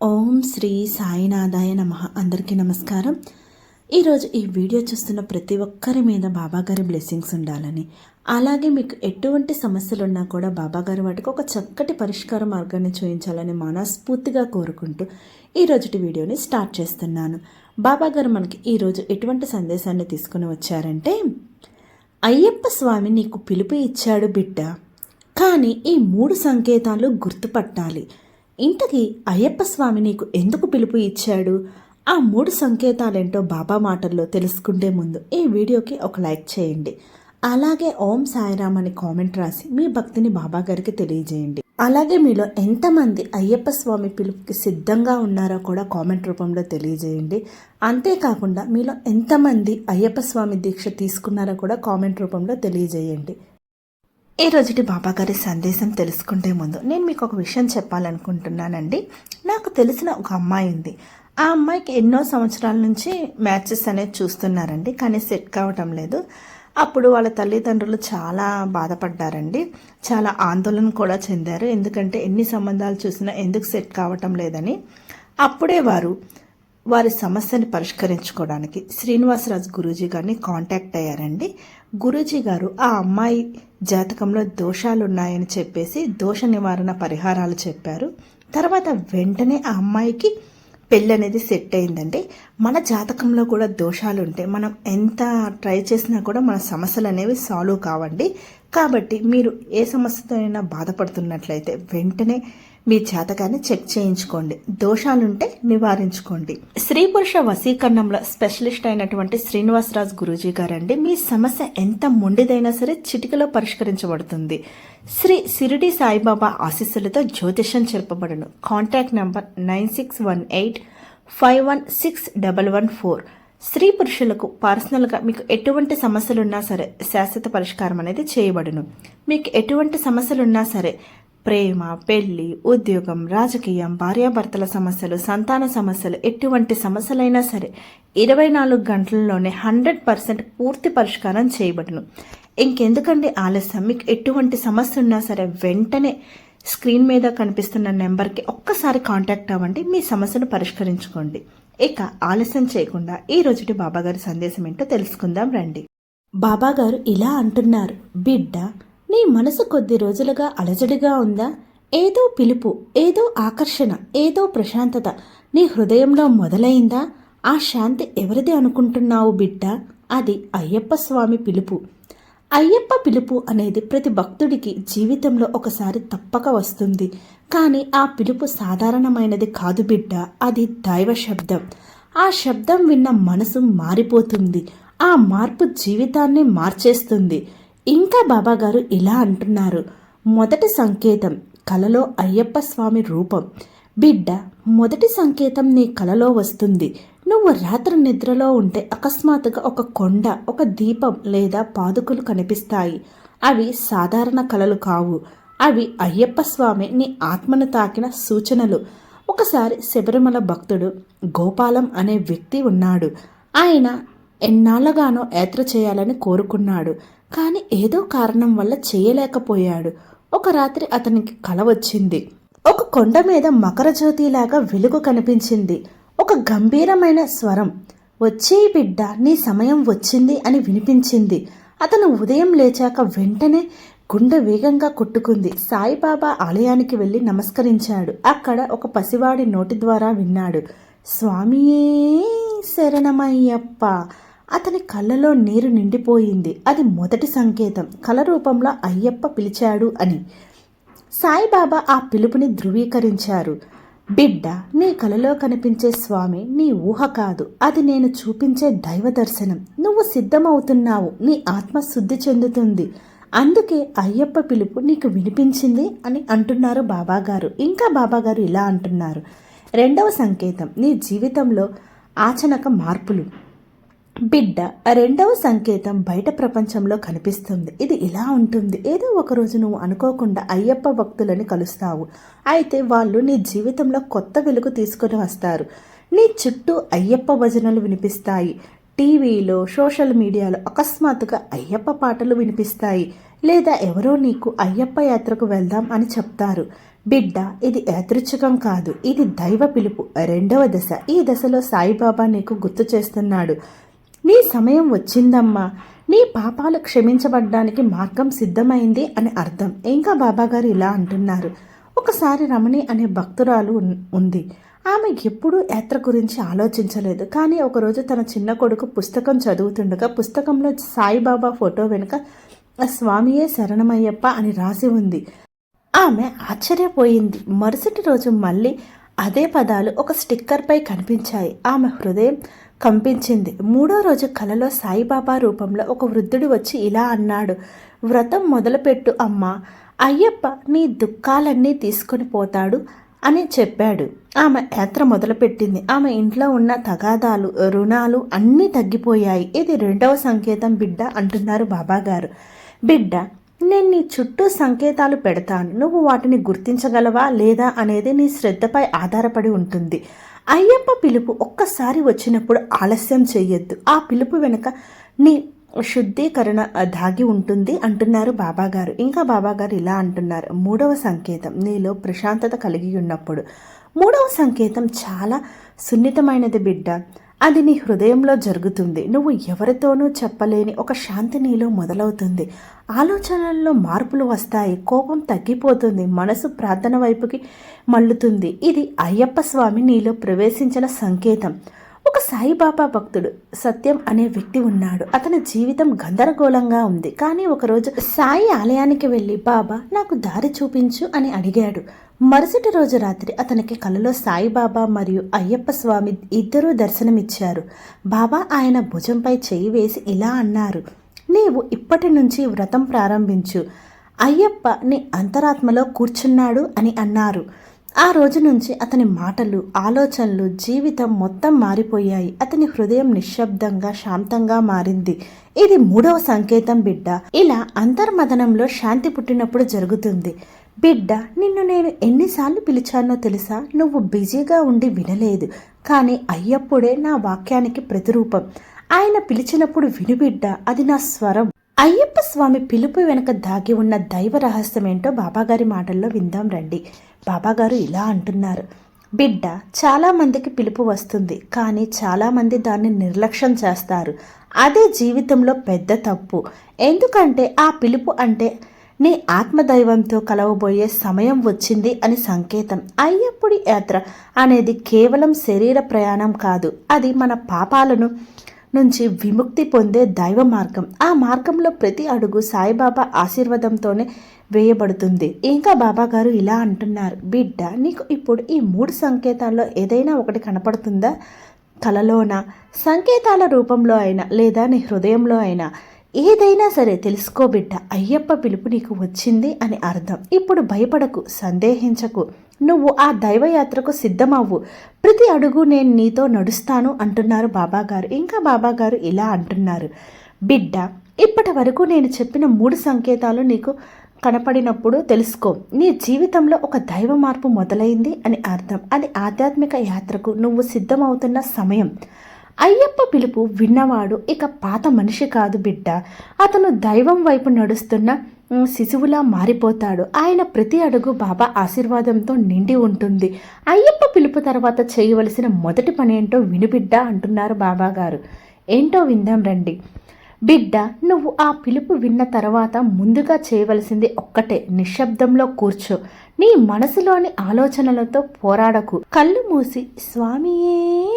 ఓం శ్రీ సాయినాథాయ నమ. అందరికీ నమస్కారం. ఈరోజు ఈ వీడియో చూస్తున్న ప్రతి ఒక్కరి మీద బాబాగారి బ్లెస్సింగ్స్ ఉండాలని. అలాగే మీకు ఎటువంటి సమస్యలు ఉన్నా కూడా బాబాగారి వాటికి ఒక చక్కటి పరిష్కార మార్గాన్ని చూపించాలని మనస్ఫూర్తిగా కోరుకుంటూ ఈరోజుటి వీడియోని స్టార్ట్ చేస్తున్నాను. బాబాగారు మనకి ఈరోజు ఎటువంటి సందేశాన్ని తీసుకుని వచ్చారంటే అయ్యప్ప స్వామి నీకు పిలుపు ఇచ్చాడు బిడ్డ. కానీ ఈ మూడు సంకేతాలు గుర్తుపట్టాలి. ఇంతకీ అయ్యప్ప స్వామి నీకు ఎందుకు పిలుపు ఇచ్చాడు? ఆ మూడు సంకేతాలేంటో బాబా మాటల్లో తెలుసుకుంటే ముందు ఈ వీడియోకి ఒక లైక్ చేయండి. అలాగే ఓం సాయిరామ్ అని కామెంట్ రాసి మీ భక్తిని బాబా గారికి తెలియజేయండి. అలాగే మీలో ఎంతమంది అయ్యప్ప స్వామి పిలుపుకి సిద్ధంగా ఉన్నారో కూడా కామెంట్ రూపంలో తెలియజేయండి. అంతేకాకుండా మీలో ఎంతమంది అయ్యప్ప స్వామి దీక్ష తీసుకున్నారో కూడా కామెంట్ రూపంలో తెలియజేయండి. ఈ రోజుటి బాబాగారి సందేశం తెలుసుకుంటే ముందు నేను మీకు ఒక విషయం చెప్పాలనుకుంటున్నానండి. నాకు తెలిసిన ఒక అమ్మాయి ఉంది. ఆ అమ్మాయికి ఎన్నో సంవత్సరాల నుంచి మ్యాచెస్ అనేది చూస్తున్నారండి కానీ సెట్ కావటం లేదు. అప్పుడు వాళ్ళ తల్లిదండ్రులు చాలా బాధపడ్డారండి. చాలా ఆందోళన కూడా చెందారు. ఎందుకంటే ఎన్ని సంబంధాలు చూసినా ఎందుకు సెట్ కావటం లేదని. అప్పుడే వారు వారి సమస్యని పరిష్కరించుకోవడానికి శ్రీనివాసరాజు గురూజీ గారిని కాంటాక్ట్ అయ్యారండి. గురూజీ గారు ఆ అమ్మాయి జాతకంలో దోషాలున్నాయని చెప్పేసి దోష నివారణ పరిహారాలు చెప్పారు. తర్వాత వెంటనే ఆ అమ్మాయికి పెళ్ళి అనేది సెట్ అయిందండి మన జాతకంలో కూడా దోషాలు ఉంటాయి మనం ఎంత ట్రై చేసినా కూడా మన సమస్యలు అనేవి సాల్వ్ కావండి. కాబట్టి మీరు ఏ సమస్యతో అయినా బాధపడుతున్నట్లయితే వెంటనే మీ జాతకాన్ని చెక్ చేయించుకోండి. దోషాలుంటే నివారించుకోండి. స్త్రీ పురుష వశీకరణంలో స్పెషలిస్ట్ అయినటువంటి శ్రీనివాసరాజు గురూజీ గారండి మీ సమస్య ఎంత మొండిదైనా సరే చిటికలో పరిష్కరించబడుతుంది. శ్రీ సిరిడి సాయిబాబా ఆశీస్సులతో జ్యోతిషం చెప్పబడను. Contact number nine six one eight five one six double one four. స్త్రీ పురుషులకు పర్సనల్గా మీకు ఎటువంటి సమస్యలున్నా సరే శాశ్వత పరిష్కారం అనేది చేయబడును. మీకు ఎటువంటి సమస్యలున్నా సరే ప్రేమ పెళ్ళి ఉద్యోగం రాజకీయం భార్యాభర్తల సమస్యలు సంతాన సమస్యలు ఎటువంటి సమస్యలైనా సరే ఇరవై నాలుగు గంటల్లోనే హండ్రెడ్ పర్సెంట్ పూర్తి పరిష్కారం చేయబడును. ఇంకెందుకండి ఆలస్యం? మీకు ఎటువంటి సమస్య ఉన్నా సరే వెంటనే స్క్రీన్ మీద కనిపిస్తున్న నెంబర్కి ఒక్కసారి కాంటాక్ట్ అవ్వండి. మీ సమస్యను పరిష్కరించుకోండి. ఇక ఆలస్యం చేయకుండా ఈ రోజుటి బాబాగారి సందేశం ఏంటో తెలుసుకుందాం రండి. బాబాగారు ఇలా అంటున్నారు. బిడ్డ నీ మనసు కొద్ది రోజులుగా అలజడిగా ఉందా? ఏదో పిలుపు ఏదో ఆకర్షణ ఏదో ప్రశాంతత నీ హృదయంలో మొదలైందా? ఆ శాంతి ఎవరిది అనుకుంటున్నావు బిడ్డ? అది అయ్యప్ప స్వామి పిలుపు. అయ్యప్ప పిలుపు అనేది ప్రతి భక్తుడికి జీవితంలో ఒకసారి తప్పక వస్తుంది. కానీ ఆ పిలుపు సాధారణమైనది కాదు బిడ్డ అది దైవ శబ్దం. ఆ శబ్దం విన్న మనసు మారిపోతుంది. ఆ మార్పు జీవితాన్ని మార్చేస్తుంది. ఇంకా బాబాగారు ఇలా అంటున్నారు. మొదటి సంకేతం కలలో అయ్యప్ప స్వామి రూపం. బిడ్డ మొదటి సంకేతం నీ కలలో వస్తుంది. నువ్వు రాత్రి నిద్రలో ఉంటే అకస్మాత్తుగా ఒక కొండ ఒక దీపం లేదా పాదుకులు కనిపిస్తాయి. అవి సాధారణ కలలు కావు. అవి అయ్యప్ప స్వామి నీ ఆత్మను తాకిన సూచనలు. ఒకసారి శబరిమల భక్తుడు గోపాలం అనే వ్యక్తి ఉన్నాడు. ఆయన ఎన్నాళ్ళగానో యాత్ర చేయాలని కోరుకున్నాడు. కానీ ఏదో కారణం వల్ల చేయలేకపోయాడు. ఒక రాత్రి అతనికి కల వచ్చింది. ఒక కొండ మీద మకరజ్యోతిలాగా వెలుగు కనిపించింది. ఒక గంభీరమైన స్వరం వచ్చే బిడ్డ నీ సమయం వచ్చింది అని వినిపించింది. అతను ఉదయం లేచాక వెంటనే గుండె వేగంగా కొట్టుకుంది. సాయిబాబా ఆలయానికి వెళ్ళి నమస్కరించాడు. అక్కడ ఒక పసివాడి నోటి ద్వారా విన్నాడు. స్వామియే శరణమయ్యప్ప అతని కళ్ళలో నీరు నిండిపోయింది. అది మొదటి సంకేతం. కల రూపంలో అయ్యప్ప పిలిచాడు అని. సాయిబాబా ఆ పిలుపుని ధృవీకరించారు. బిడ్డ నీ కలలో కనిపించే స్వామి నీ ఊహ కాదు. అది నేను చూపించే దైవ దర్శనం. నువ్వు సిద్ధమవుతున్నావు. నీ ఆత్మ శుద్ధి చెందుతుంది. అందుకే అయ్యప్ప పిలుపు నీకు వినిపించింది అని అంటున్నారు బాబాగారు. ఇంకా బాబాగారు ఇలా అంటున్నారు. రెండవ సంకేతం. నీ జీవితంలో ఆచనక మార్పులు. బిడ్డ రెండవ సంకేతం బయట ప్రపంచంలో కనిపిస్తుంది. ఇది ఇలా ఉంటుంది. ఏదో ఒకరోజు నువ్వు అనుకోకుండా అయ్యప్ప భక్తులని కలుస్తావు. అయితే వాళ్ళు నీ జీవితంలో కొత్త వెలుగు తీసుకొని వస్తారు. నీ చుట్టూ అయ్యప్ప భజనలు వినిపిస్తాయి. టీవీలో సోషల్ మీడియాలో అకస్మాత్తుగా అయ్యప్ప పాటలు వినిపిస్తాయి. లేదా ఎవరో నీకు అయ్యప్ప యాత్రకు వెళ్దాం అని చెప్తారు. బిడ్డ ఇది యాదృచ్ఛికం కాదు. ఇది దైవ పిలుపు. రెండవ దశ. ఈ దశలో సాయిబాబా నీకు గుర్తు చేస్తున్నాడు. నీ సమయం వచ్చిందమ్మా. నీ పాపాలు క్షమించబడ్డానికి మార్గం సిద్ధమైంది అని అర్థం. ఇంకా బాబాగారు ఇలా అంటున్నారు. ఒకసారి రమణి అనే భక్తురాలు ఉంది. ఆమె ఎప్పుడూ యాత్ర గురించి ఆలోచించలేదు. కానీ ఒకరోజు తన చిన్న కొడుకు పుస్తకం చదువుతుండగా పుస్తకంలో సాయిబాబా ఫోటో వెనుక స్వామియే శరణమయ్యప్ప అని రాసి ఉంది. ఆమె ఆశ్చర్యపోయింది. మరుసటి రోజు మళ్ళీ అదే పదాలు ఒక స్టిక్కర్పై కనిపించాయి. ఆమె హృదయం కంపించింది. మూడో రోజు కలలో సాయిబాబా రూపంలో ఒక వృద్ధుడు వచ్చి ఇలా అన్నాడు వ్రతం మొదలుపెట్టు అమ్మా. అయ్యప్ప నీ దుఃఖాలన్నీ తీసుకొని పోతాడు అని చెప్పాడు. ఆమె యాత్ర మొదలుపెట్టింది. ఆమె ఇంట్లో ఉన్న తగాదాలు రుణాలు అన్నీ తగ్గిపోయాయి. ఇది రెండవ సంకేతం బిడ్డ అంటున్నారు బాబాగారు. బిడ్డ నేను నీ చుట్టూ సంకేతాలు పెడతాను. నువ్వు వాటిని గుర్తించగలవా లేదా అనేది నీ శ్రద్ధపై ఆధారపడి ఉంటుంది. అయ్యప్ప పిలుపు ఒక్కసారి వచ్చినప్పుడు ఆలస్యం చేయొద్దు. ఆ పిలుపు వెనుక నీ శుద్ధీకరణ దాగి ఉంటుంది అంటున్నారు బాబాగారు. ఇంకా బాబాగారు ఇలా అంటున్నారు. మూడవ సంకేతం నీలో ప్రశాంతత కలిగి ఉన్నప్పుడు. మూడవ సంకేతం చాలా సున్నితమైనది బిడ్డ. అది నీ హృదయంలో జరుగుతుంది. నువ్వు ఎవరితోనూ చెప్పలేని ఒక శాంతి నీలో మొదలవుతుంది. ఆలోచనల్లో మార్పులు వస్తాయి. కోపం తగ్గిపోతుంది. మనసు ప్రార్థన వైపుకి మళ్ళుతుంది. ఇది అయ్యప్ప స్వామి నీలో ప్రవేశించిన సంకేతం. ఒక సాయిబాబా భక్తుడు సత్యం అనే వ్యక్తి ఉన్నాడు. అతని జీవితం గందరగోళంగా ఉంది. కానీ ఒకరోజు సాయి ఆలయానికి వెళ్ళి బాబా నాకు దారి చూపించు అని అడిగాడు. మరుసటి రోజు రాత్రి అతనికి కలలో సాయిబాబా మరియు అయ్యప్ప స్వామి ఇద్దరూ దర్శనమిచ్చారు. బాబా ఆయన భుజంపై చేయి వేసి ఇలా అన్నారు నీవు ఇప్పటి నుంచి వ్రతం ప్రారంభించు. అయ్యప్ప నీ అంతరాత్మలో కూర్చున్నాడు అని అన్నారు. ఆ రోజు నుంచి అతని మాటలు ఆలోచనలు జీవితం మొత్తం మారిపోయాయి. అతని హృదయం నిశ్శబ్దంగా శాంతంగా మారింది. ఇది మూడవ సంకేతం బిడ్డ. ఇలా అంతర్మదనంలో శాంతి పుట్టినప్పుడు జరుగుతుంది. బిడ్డ నిన్ను నేను ఎన్నిసార్లు పిలిచానో తెలుసా? నువ్వు బిజీగా ఉండి వినలేదు. కానీ అయ్యప్పుడే నా వాక్యానికి ప్రతిరూపం. ఆయన పిలిచినప్పుడు విను బిడ్డ అది నా స్వరం. అయ్యప్ప స్వామి పిలుపు వెనుక దాగి ఉన్న దైవ రహస్యం ఏంటో బాబాగారి మాటల్లో విందాం రండి. బాబాగారు ఇలా అంటున్నారు. బిడ్డ చాలామందికి పిలుపు వస్తుంది కానీ చాలామంది దాన్ని నిర్లక్ష్యం చేస్తారు. అదే జీవితంలో పెద్ద తప్పు. ఎందుకంటే ఆ పిలుపు అంటే నీ ఆత్మదైవంతో కలవబోయే సమయం వచ్చింది అని సంకేతం. అయ్యప్పుడి యాత్ర అనేది కేవలం శరీర ప్రయాణం కాదు అది మన పాపాలను నుంచి విముక్తి పొందే దైవ మార్గం. ఆ మార్గంలో ప్రతి అడుగు సాయిబాబా ఆశీర్వాదంతోనే వేయబడుతుంది. ఇంకా బాబాగారు ఇలా అంటున్నారు బిడ్డ నీకు ఇప్పుడు ఈ మూడు సంకేతాల్లో ఏదైనా ఒకటి కనపడుతుందా? కలలోన సంకేతాల రూపంలో అయినా లేదా నీ హృదయంలో అయినా? ఏదైనా సరే తెలుసుకో బిడ్డ అయ్యప్ప పిలుపు నీకు వచ్చింది అని అర్థం. ఇప్పుడు భయపడకు సందేహించకు. నువ్వు ఆ దైవయాత్రకు సిద్ధమవ్వు. ప్రతి అడుగు నేను నీతో నడుస్తాను అంటున్నారు బాబాగారు ఇంకా బాబాగారు ఇలా అంటున్నారు బిడ్డ ఇప్పటి వరకు నేను చెప్పిన మూడు సంకేతాలు నీకు కనపడినప్పుడు తెలుసుకో నీ జీవితంలో ఒక దైవ మార్పు మొదలైంది అని అర్థం. అది ఆధ్యాత్మిక యాత్రకు నువ్వు సిద్ధమవుతున్న సమయం. అయ్యప్ప పిలుపు విన్నవాడు ఇక పాత మనిషి కాదు బిడ్డ. అతను దైవం వైపు నడుస్తున్న శిశువులా మారిపోతాడు. ఆయన ప్రతి అడుగు బాబా ఆశీర్వాదంతో నిండి ఉంటుంది. అయ్యప్ప పిలుపు తర్వాత చేయవలసిన మొదటి పని ఏంటో వినుబిడ్డ అంటున్నారు బాబాగారు. ఏంటో విందాం రండి. బిడ్డ నువ్వు ఆ పిలుపు విన్న తర్వాత ముందుగా చేయవలసింది ఒక్కటే. నిశ్శబ్దంలో కూర్చో. నీ మనసులోని ఆలోచనలతో పోరాడకు. కళ్ళు మూసి స్వామియే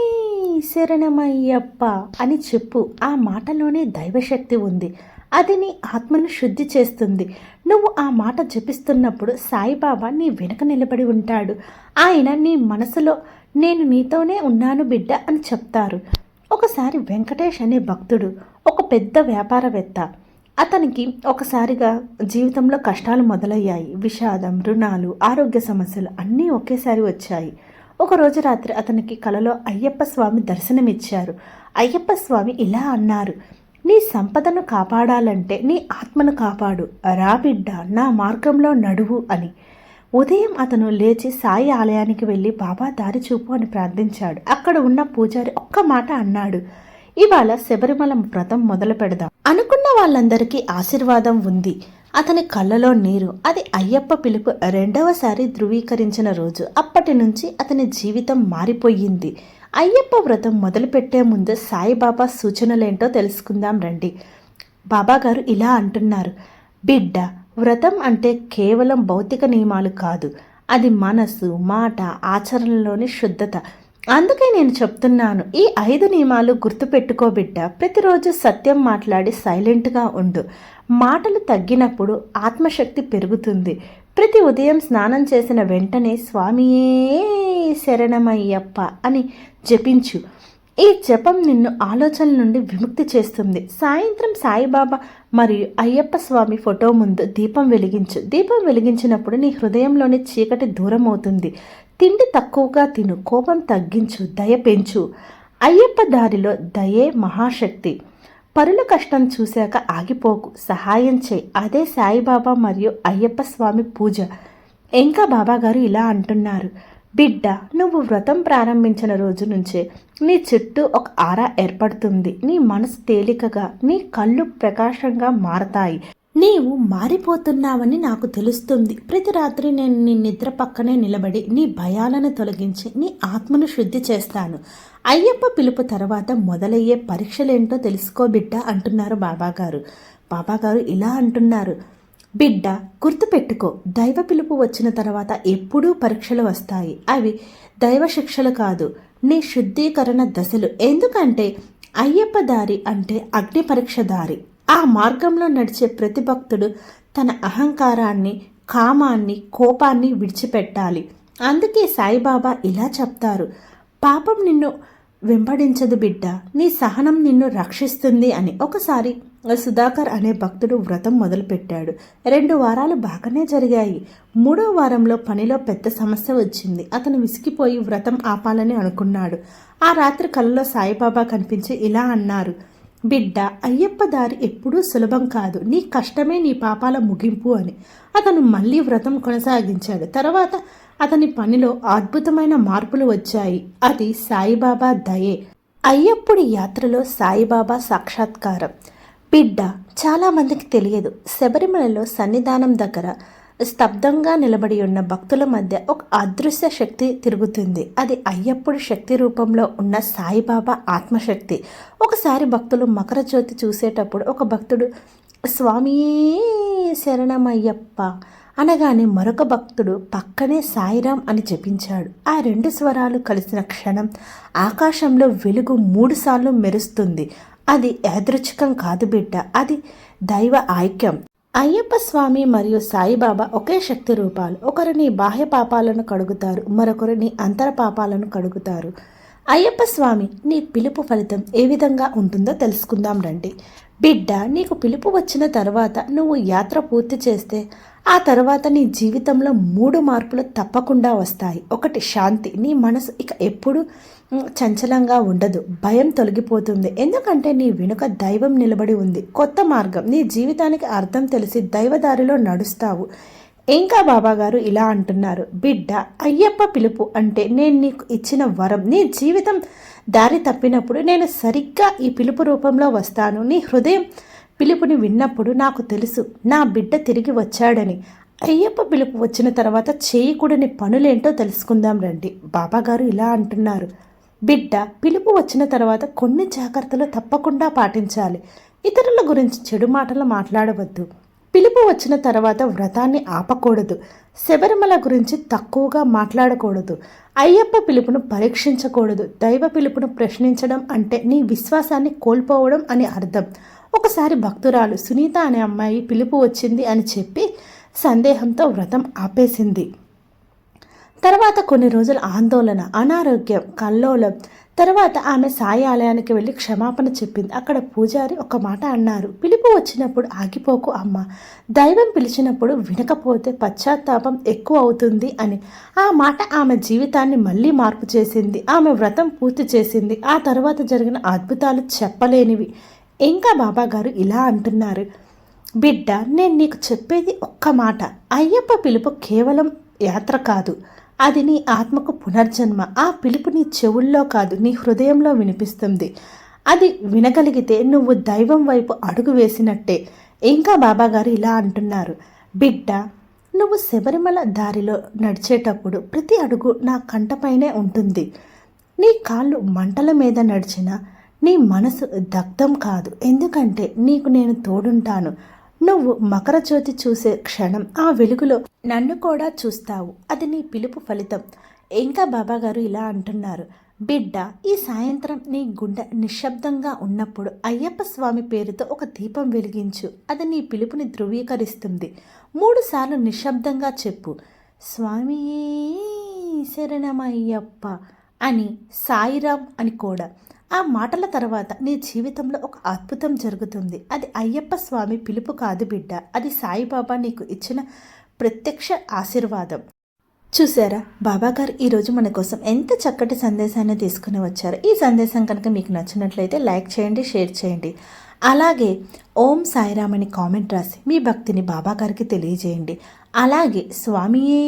శరణమయ్యప్ప అని చెప్పు. ఆ మాటలోనే దైవశక్తి ఉంది. అది నీ ఆత్మను శుద్ధి చేస్తుంది. నువ్వు ఆ మాట జపిస్తున్నప్పుడు సాయిబాబా నీ వెనుక నిలబడి ఉంటాడు. ఆయన నీ మనసులో నేను నీతోనే ఉన్నాను బిడ్డ అని చెప్తారు. ఒకసారి వెంకటేష్ అనే భక్తుడు ఒక పెద్ద వ్యాపారవేత్త. అతనికి ఒకసారిగా జీవితంలో కష్టాలు మొదలయ్యాయి. విషాదం రుణాలు ఆరోగ్య సమస్యలు అన్నీ ఒకేసారి వచ్చాయి. ఒకరోజు రాత్రి అతనికి కలలో అయ్యప్ప స్వామి దర్శనమిచ్చారు. అయ్యప్ప స్వామి ఇలా అన్నారు నీ సంపదను కాపాడాలంటే నీ ఆత్మను కాపాడు. రా బిడ్డ నా మార్గంలో నడువు అని. ఉదయం అతను లేచి సాయి ఆలయానికి వెళ్ళి బాబా దారి చూపు అని ప్రార్థించాడు. అక్కడ ఉన్న పూజారి ఒక్క మాట అన్నాడు. ఇవాళ శబరిమల వ్రతం మొదలు పెడదాం అనుకున్న వాళ్ళందరికీ ఆశీర్వాదం ఉంది. అతని కళ్ళలో నీరు. అది అయ్యప్ప పిలుపు రెండవసారి ధృవీకరించిన రోజు. అప్పటి నుంచి అతని జీవితం మారిపోయింది. అయ్యప్ప వ్రతం మొదలుపెట్టే ముందు సాయిబాబా సూచనలేంటో తెలుసుకుందాం రండి. బాబాగారు ఇలా అంటున్నారు. బిడ్డ వ్రతం అంటే కేవలం భౌతిక నియమాలు కాదు. అది మనసు మాట ఆచరణలోని శుద్ధత. అందుకే నేను చెప్తున్నాను ఈ ఐదు నియమాలు గుర్తుపెట్టుకోబిడ్డ ప్రతిరోజు సత్యం మాట్లాడి సైలెంట్గా ఉండు. మాటలు తగ్గినప్పుడు ఆత్మశక్తి పెరుగుతుంది. ప్రతి ఉదయం స్నానం చేసిన వెంటనే స్వామియే శరణమయ్యప్ప అని జపించు. ఈ జపం నిన్ను ఆలోచనల నుండి విముక్తి చేస్తుంది. సాయంత్రం సాయిబాబా మరియు అయ్యప్ప స్వామి ఫోటో ముందు దీపం వెలిగించు. దీపం వెలిగించినప్పుడు నీ హృదయంలోని చీకటి దూరం అవుతుంది తిండి తక్కువగా తిను. కోపం తగ్గించు. దయ పెంచు. అయ్యప్ప దారిలో దయే మహాశక్తి. పరుల కష్టం చూశాక ఆగిపోకు. సహాయం చేయి. అదే సాయిబాబా మరియు అయ్యప్ప స్వామి పూజ. ఇంకా బాబాగారు ఇలా అంటున్నారు. బిడ్డ నువ్వు వ్రతం ప్రారంభించిన రోజు నుంచే నీ చుట్టూ ఒక ఆరా ఏర్పడుతుంది. నీ మనసు తేలికగా నీ కళ్ళు ప్రకాశంగా మారతాయి. నీవు మారిపోతున్నావని నాకు తెలుస్తుంది. ప్రతి రాత్రి నేను నీ నిద్ర పక్కనే నిలబడి నీ భయాలను తొలగించి నీ ఆత్మను శుద్ధి చేస్తాను. అయ్యప్ప పిలుపు తర్వాత మొదలయ్యే పరీక్షలేంటో తెలుసుకో బిడ్డ అంటున్నారు బాబాగారు. బాబాగారు ఇలా అంటున్నారు. బిడ్డ గుర్తుపెట్టుకో దైవ పిలుపు వచ్చిన తర్వాత ఎప్పుడూ పరీక్షలు వస్తాయి. అవి దైవ శిక్షలు కాదు నీ శుద్ధీకరణ దశలు. ఎందుకంటే అయ్యప్ప దారి అంటే అగ్ని పరీక్ష దారి. ఆ మార్గంలో నడిచే ప్రతి భక్తుడు తన అహంకారాన్ని కామాన్ని కోపాన్ని విడిచిపెట్టాలి. అందుకే సాయిబాబా ఇలా చెప్తారు. పాపం నిన్ను వెంబడించదు బిడ్డ. నీ సహనం నిన్ను రక్షిస్తుంది అని. ఒకసారి సుధాకర్ అనే భక్తుడు వ్రతం మొదలుపెట్టాడు. రెండు వారాలు బాగానే జరిగాయి. మూడో వారంలో పనిలో పెద్ద సమస్య వచ్చింది. అతను విసిగిపోయి వ్రతం ఆపాలని అనుకున్నాడు. ఆ రాత్రి కలలో సాయిబాబా కనిపించి ఇలా అన్నారు. బిడ్డ అయ్యప్ప దారి ఎప్పుడూ సులభం కాదు. నీ కష్టమే నీ పాపాల ముగింపు అని. అతను మళ్ళీ వ్రతం కొనసాగించాడు. తర్వాత అతని పనిలో అద్భుతమైన మార్పులు వచ్చాయి. అది సాయిబాబా దయే. అయ్యప్పుడి యాత్రలో సాయిబాబా సాక్షాత్కారం. బిడ్డ చాలామందికి తెలియదు. శబరిమలలో సన్నిధానం దగ్గర స్తబ్దంగా నిలబడి ఉన్న భక్తుల మధ్య ఒక అదృశ్య శక్తి తిరుగుతుంది. అది అయ్యప్పుడు శక్తి రూపంలో ఉన్న సాయిబాబా ఆత్మశక్తి. ఒకసారి భక్తులు మకర జ్యోతి చూసేటప్పుడు ఒక భక్తుడు స్వామియే శరణమయ్యప్ప అనగానే మరొక భక్తుడు పక్కనే సాయిరాం అని జపించాడు. ఆ రెండు స్వరాలు కలిసిన క్షణం ఆకాశంలో వెలుగు మూడుసార్లు మెరుస్తుంది. అది యాదృచ్ఛికం కాదు బిడ్డ అది దైవ ఐక్యం. అయ్యప్ప స్వామి మరియు సాయిబాబా ఒకే శక్తి రూపాలు. ఒకరిని బాహ్య పాపాలను కడుగుతారు మరొకరిని అంతర పాపాలను కడుగుతారు. అయ్యప్ప స్వామి నీ పిలుపు ఫలితం ఏ విధంగా ఉంటుందో తెలుసుకుందాం రండి. బిడ్డ నీకు పిలుపు వచ్చిన తర్వాత నువ్వు యాత్ర పూర్తి చేస్తే ఆ తర్వాత నీ జీవితంలో మూడు మార్పులు తప్పకుండా వస్తాయి. ఒకటి శాంతి. నీ మనసు ఇక ఎప్పుడు చంచలంగా ఉండదు. భయం తొలగిపోతుంది. ఎందుకంటే నీ వెనుక దైవం నిలబడి ఉంది. కొత్త మార్గం. నీ జీవితానికి అర్థం తెలిసి దైవదారిలో నడుస్తావు. ఇంకా బాబాగారు ఇలా అంటున్నారు. బిడ్డ అయ్యప్ప పిలుపు అంటే నేను నీకు ఇచ్చిన వరం. నీ జీవితం దారి తప్పినప్పుడు నేను సరిగ్గా ఈ పిలుపు రూపంలో వస్తాను. నీ హృదయం పిలుపుని విన్నప్పుడు నాకు తెలుసు నా బిడ్డ తిరిగి వచ్చాడని. అయ్యప్ప పిలుపు వచ్చిన తర్వాత చేయకూడని పనులేంటో తెలుసుకుందాం రండి బాబాగారు ఇలా అంటున్నారు. బిడ్డ పిలుపు వచ్చిన తర్వాత కొన్ని జాగ్రత్తలు తప్పకుండా పాటించాలి ఇతరుల గురించి చెడు మాటలు మాట్లాడవద్దు. పిలుపు వచ్చిన తర్వాత వ్రతాన్ని ఆపకూడదు శబరిమల గురించి తక్కువగా మాట్లాడకూడదు అయ్యప్ప పిలుపును పరీక్షించకూడదు దైవ పిలుపును ప్రశ్నించడం అంటే నీ విశ్వాసాన్ని కోల్పోవడం అని అర్థం. ఒకసారి భక్తురాలు సునీత అనే అమ్మాయి పిలుపు వచ్చింది అని చెప్పి సందేహంతో వ్రతం ఆపేసింది. తర్వాత కొన్ని రోజుల ఆందోళన అనారోగ్యం కల్లోలం తర్వాత ఆమె సాయి ఆలయానికి వెళ్ళి క్షమాపణ చెప్పింది. అక్కడ పూజారి ఒక మాట అన్నారు. పిలుపు వచ్చినప్పుడు ఆగిపోకు అమ్మ. దైవం పిలిచినప్పుడు వినకపోతే పశ్చాత్తాపం ఎక్కువ అవుతుంది అని. ఆ మాట ఆమె జీవితాన్ని మళ్ళీ మార్పు చేసింది. ఆమె వ్రతం పూర్తి చేసింది. ఆ తర్వాత జరిగిన అద్భుతాలు చెప్పలేనివి. ఇంకా బాబాగారు ఇలా అంటున్నారు. బిడ్డ నేను నీకు చెప్పేది ఒక్క మాట. అయ్యప్ప పిలుపు కేవలం యాత్ర కాదు. అది నీ ఆత్మకు పునర్జన్మ. ఆ పిలుపు నీ చెవుల్లో కాదు నీ హృదయంలో వినిపిస్తుంది. అది వినగలిగితే నువ్వు దైవం వైపు అడుగు వేసినట్టే. ఇంకా బాబాగారు ఇలా అంటున్నారు. బిడ్డ నువ్వు శబరిమల దారిలో నడిచేటప్పుడు ప్రతి అడుగు నా కంటపైనే ఉంటుంది. నీ కాళ్ళు మంటల మీద నడిచిన నీ మనసు దగ్ధం కాదు. ఎందుకంటే నీకు నేను తోడుంటాను. నువ్వు మకర జ్యోతి చూసే క్షణం ఆ వెలుగులో నన్ను కూడా చూస్తావు. అది నీ పిలుపు ఫలితం. ఇంకా బాబాగారు ఇలా అంటున్నారు. బిడ్డ ఈ సాయంత్రం నీ గుండె నిశ్శబ్దంగా ఉన్నప్పుడు అయ్యప్ప స్వామి పేరుతో ఒక దీపం వెలిగించు. అది నీ పిలుపుని ధృవీకరిస్తుంది. మూడుసార్లు నిశ్శబ్దంగా చెప్పు. స్వామి శరణమయ్యప్ప అని సాయిరామ్ అని కూడా. ఆ మాటల తర్వాత నీ జీవితంలో ఒక అద్భుతం జరుగుతుంది. అది అయ్యప్ప స్వామి పిలుపు కాదు బిడ్డ. అది సాయిబాబా నీకు ఇచ్చిన ప్రత్యక్ష ఆశీర్వాదం. చూసారా? బాబాగారు ఈరోజు మన కోసం ఎంత చక్కటి సందేశాన్ని తీసుకుని వచ్చారు. ఈ సందేశం కనుక మీకు నచ్చినట్లయితే లైక్ చేయండి షేర్ చేయండి. అలాగే ఓం సాయిరామ్ అని కామెంట్ రాసి మీ భక్తిని బాబాగారికి తెలియజేయండి. అలాగే స్వామియే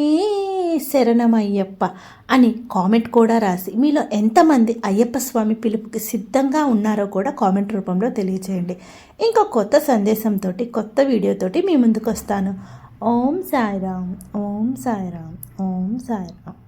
శరణమయ్యప్ప అని కామెంట్ కూడా రాసి మీలో ఎంతమంది అయ్యప్ప స్వామి పిలుపుకి సిద్ధంగా ఉన్నారో కూడా కామెంట్ రూపంలో తెలియజేయండి ఇంకో కొత్త సందేశంతో కొత్త వీడియోతోటి మీ ముందుకు వస్తాను ఓం సాయిరామ్ ఓం సాయిరామ్ ఓం సాయిరామ్.